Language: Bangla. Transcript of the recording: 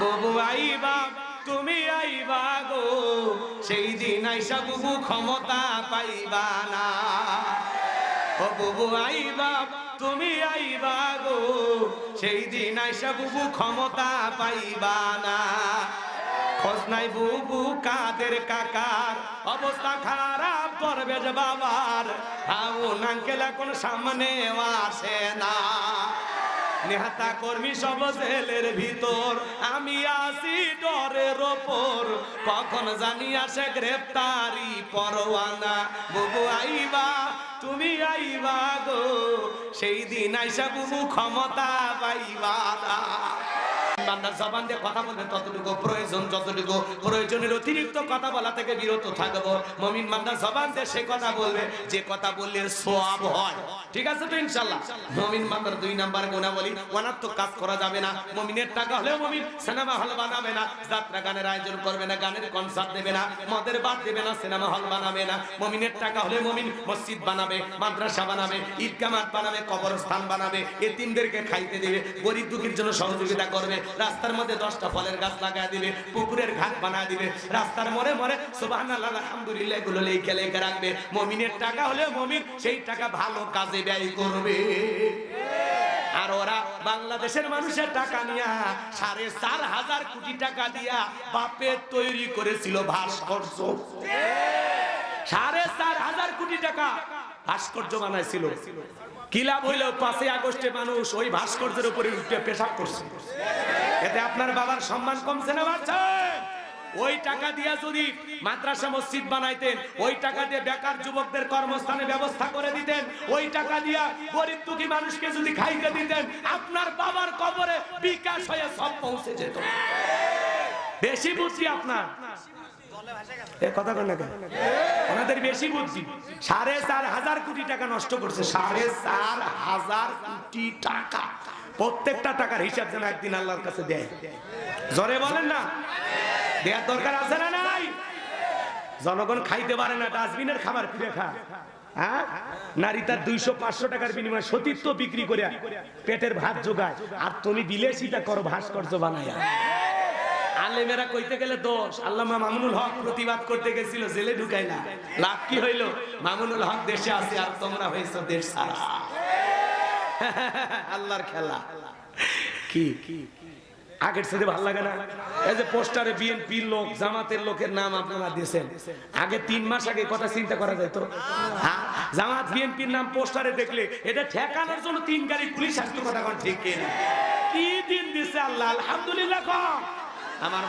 বুবু আইবা, তুমি আইবা গো। সেই দিন আইসা বুবু ক্ষমতা পাইবা না। ও বুবু আইবা, তুমি আইবা গো। সেই দিন আইসা বুবু ক্ষমতা পাইবা না। খোঁজ নাই বুবু কাদের কাকার। অবস্থা খারাপ করবে বাবার। হাউন আঙ্কেল এখন সামনে আসে না। নেহাতা কর্মী সব জেলের ভিতর। আমি আসি ডরের ওপর। কখন জানি আসে গ্রেপ্তারি পরোয়ানা। বুবু আইবা, তুমি আইবা গো। সেই দিন আইসা বুবু ক্ষমতা পাইবা বান্দার জবান দিয়ে কথা বলবে ততটুকু প্রয়োজন, যতটুকু প্রয়োজনের অতিরিক্ত কথা বলা থেকে বিরত থাকব। মমিন বান্দার জবান দিয়ে সে কথা বলবে, যে কথা বললে সোয়াব হয়। ঠিক আছে তো ইনশাল্লাহ মমিন বান্দার দুই নাম্বার গুণা বলি ওনার তো কাজ করা যাবে না। মমিনের টাকা হলেও মমিন সিনেমা হল বানাবে না। যাত্রা গানের আয়োজন করবে না, গানের কনসার্ট দেবে না, মদের বাদ দেবে না, সিনেমা হল বানাবে না। মমিনের টাকা হলে মমিন মসজিদ বানাবে, মাদ্রাসা বানাবে, ঈদগাহ বানাবে, কবরস্থান বানাবে, এতিমদেরকে খাইতে দেবে, গরিব দুঃখীর জন্য সহযোগিতা করবে রাস্তার মধ্যে দশটা ফলের গাছ লাগায় দিবে, পুকুরের ঘাট বানায় দিবে। রাস্তার মরে মরে সুবহানাল্লাহ, আলহামদুলিল্লাহ এগুলো লেখে লেখে রাখবে। মমিনের টাকা হলে মমিন সেই টাকা ভালো কাজে ব্যয় করবে। আর ওরা বাংলাদেশের মানুষের টাকা নিয়া সাড়ে চার হাজার কোটি টাকা দিয়া বাপের তৈরি করেছিল ভাস্কর্য। সাড়ে চার হাজার কোটি টাকা ভাস্কর্য বানাইছিল। কি লাভ হইল? পাঁচই আগস্টে মানুষ ওই ভাস্কর্যের উপরে উঠে পেশাব করছে। এতে আপনার বাবার সম্মান কমছে না বাচ্চা ওই টাকা দিয়া যদি মাদ্রাসা মসজিদ বানাইতেন, ওই টাকা দিয়ে বেকার যুবকদের কর্মস্থানে ব্যবস্থা করে দিতেন, ওই টাকা দিয়া গরিব দুঃখী মানুষকে যদি খাইতে দিতেন, আপনার বাবার কবরে বিকাশ হয়ে সব পৌঁছে যেত। বেশি বুদ্ধি আপনার। কথা কেন? ওনাদের বেশি বুদ্ধি। সাড়ে চার হাজার কোটি টাকা নষ্ট করছে সাড়ে চার হাজার কোটি টাকা। প্রত্যেকটা টাকার হিসাব যেন একদিন আল্লাহর কাছে দেয়। জরে বলেন না? দেওয়ার দরকার আছে না নাই? জনগণ খাইতে পারে না ডাস্টবিনের খাবার ফিরে খা। হ্যাঁ? নারী তার দুইশো পাঁচশো টাকার বিনিময়ে সতীর্থ বিক্রি করে পেটের ভাত জোগায়। আর তুমি বিলেসিটা করো ভাস্কর্য বানায় আলেমেরা কইতে গেলে দোষ। আল্লামা মামুনুল হক প্রতিবাদ করতে গেছিল জেলে ঢুকাই না। লাভ কি হইল? মামুনুল হক দেশে আছে আর তোমরা হয়েছ দেশ সারা আল্লাহর খেলা। কি? কি আগের সাথে ভালো লাগে না? এই যে পোস্টারে বিএনপির লোক জামাতের লোকের নাম আপনারা দিয়েছেন। আগে তিন মাস আগে কথা চিন্তা করা যেত হ্যাঁ, জামাত বিএনপির নাম পোস্টারে দেখলে এটা ঠেকানোর জন্য তিন গাড়ি পুলিশ আসতো কথা ঠিক কি দিন দিছে আল্লাহ? আলহামদুলিল্লাহ আমার